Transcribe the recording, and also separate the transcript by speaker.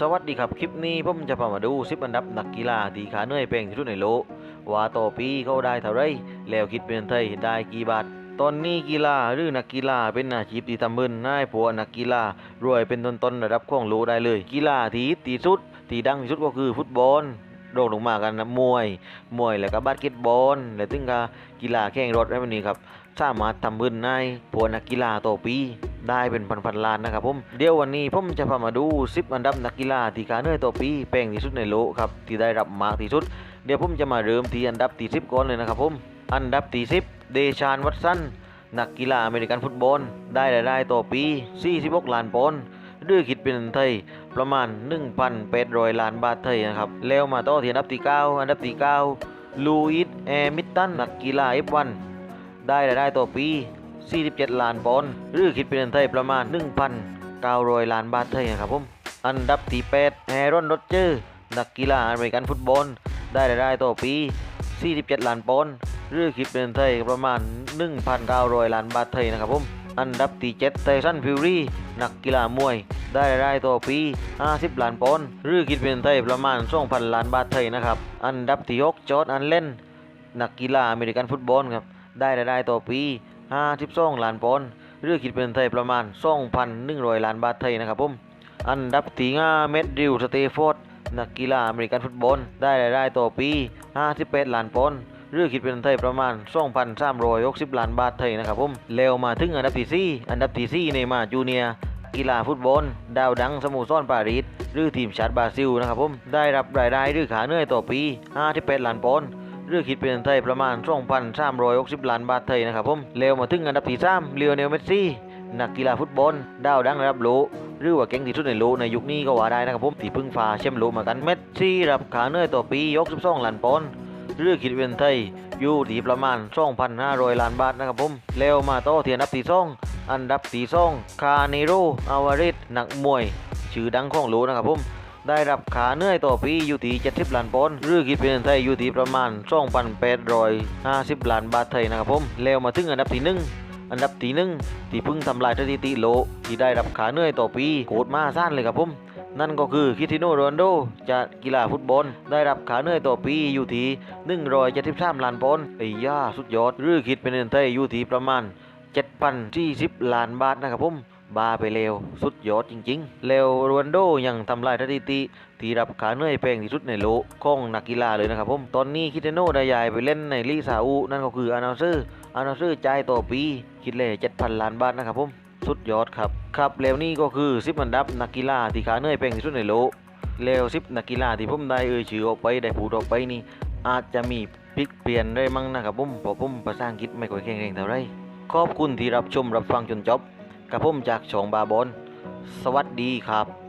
Speaker 1: สวัสดีครับ คลิปนี้ผมจะพามาดูสิบอันดับนักกีฬาที่ขาเหนื่อยเป่งที่สุดในโลกว่าต่อปีเขาได้เท่าไรแล้วคิดเป็นเงินไทยได้กี่บาท ตอนนี้กีฬาหรือนักกีฬาเป็นอาชีพที่ทำเงินง่ายผัวนักกีฬารวยเป็นต้นๆระดับของโลกได้เลย กีฬาที่ตีสุดที่ดังที่สุดก็คือฟุตบอลโดงลงมากันนะมวย มวยแล้วก็บาสเกตบอลและถึงกับกีฬาแข่งรถอะไรแบบนี้ครับสามารถทำเงินได้ผัวนักกีฬาต่อปี ได้เป็นพันๆล้านนะครับผมเดี๋ยววันนี้ผมจะพามาดู 10 อันดับนักกีฬาที่ขาเหนื่อยต่อปีแพงที่สุดในโลกครับที่ได้รับมากที่สุด เดี๋ยวผมจะมาเริ่มที่อันดับที่10ก่อนเลยนะครับผมอันดับที่10เดชานวัตสันนักกีฬาอเมริกันฟุตบอลได้รายได้ต่อปี 46 ล้านปอนด์หรือคิดเป็นเงินไทยประมาณ 1,800 ล้านบาทไทยนะครับแล้วมาต่อที่อันดับที่9อันดับที่9ลูอิสแอมิตตันนักกีฬา F1 ได้รายได้ต่อปี 47 ล้านปอนด์หรือคิดเป็นเงินไทยประมาณ 1,900 ล้านบาทไทยนะครับผมอันดับที่8แฮรอนโรเจอร์นักกีฬาอเมริกันฟุตบอล ได้รายได้ต่อปี 47 ล้านปอนด์หรือคิดเป็นเงินไทยประมาณ 1,900 ล้านบาทไทยนะครับผมอันดับที่7ไทสันฟิวรี่นักกีฬามวย ได้รายได้ต่อปี 50 ล้านปอนด์หรือคิดเป็นเงินไทยประมาณ 2,000 ล้านบาทไทยนะครับ อันดับที่6จอร์ดอันเลนนักกีฬาอเมริกันฟุตบอลครับ ได้รายได้ต่อปี 52ล้านปอนด์หรือคิดเป็นไทยประมาณ 2,100 ล้านบาทไทยนะครับผมอันดับที่5เมดดิวสเตฟอร์ดนักกีฬาอเมริกันฟุตบอลได้รายได้ต่อปี58ล้านปอนด์หรือคิดเป็นไทยประมาณ 2,360 ล้านบาทไทยนะครับผมแล้วมาถึงอันดับที่4อันดับที่4เนมาจูเนียกีฬาฟุตบอลดาวดังสโมุทรปารีสหรือทีมชาติบราซิลนะครับผมได้รับรายได้หรือขาเหนื่อยต่อปี58ล้านปอนด์ หรือคิดเป็นเงินไทยประมาณ2,360ล้านบาทไทยนะครับผมแล้วมาถึงอันดับที่3เลโอเนลเมสซี่นักกีฬาฟุตบอลดาวดังระดับโลกหรือว่าเก่งที่สุดในโลกในยุคนี้ก็ว่าได้นะครับผมที่พึ่งฟ้าแชมป์โลกมากันเมสซี่รับขาเนื่อยต่อปี62ล้านปอนด์หรือคิดเป็นเงินไทยอยู่ที่ประมาณ2,500ล้านบาทนะครับผมแล้วมาต่อที่อันดับที่2อันดับที่2คาเนโรอาวาริสนักมวยชื่อดังของโลกนะครับผม ได้รับขาเหนื่อยต่อปีอยู่ที่70ล้านปอนด์หรือคิดเป็นเงินไทยอยู่ที่ประมาณ2,850ล้านบาทไทยนะครับผมแล้วมาถึงอันดับที่หนึ่งอันดับที่หนึ่งที่เพิ่งทำลายสถิติโลกที่ได้รับขาเหนื่อยต่อปีโคตรมาซ่านเลยครับผม นั่นก็คือคิติโนโรนโดจากกีฬาฟุตบอล ได้รับขาเหนื่อยต่อปีอยู่ที่173ล้านปอนด์ไอ้ย่าสุดยอดหรือคิดเป็นเงินไทยอยู่ที่ประมาณ7,040ล้านบาทนะครับผม บาไปเร็วสุดยอดจริงๆแล้วโรนโดยังทำลายสถิติที่รับขาเหนื่อยแพงที่สุดในโลกของนักกีฬาเลยนะครับผมตอนนี้คิเตโนได้ย้ายไปเล่นในลีซาอุนั่นก็คืออานาเซออานาเซอจ่ายต่อปี คิดเลย7,000ล้านบาทนะครับผมสุดยอดครับครับแล้วนี่ก็คือ10อันดับนักกีฬาที่ขาเหนื่อยแพงที่สุดในโลกแล้ว10นักกีฬาที่ผมได้เอ่ยชื่อออกไปได้พูดออกไปนี่อาจจะมีพลิกเปลี่ยนได้มั้งนะครับผมเพราะผมภาษาอังกฤษไม่ค่อยแข็งแรงเท่าไรขอบคุณที่รับชมรับฟังจนจบ กระพุ่มจากช่องบาบอนสวัสดีครับ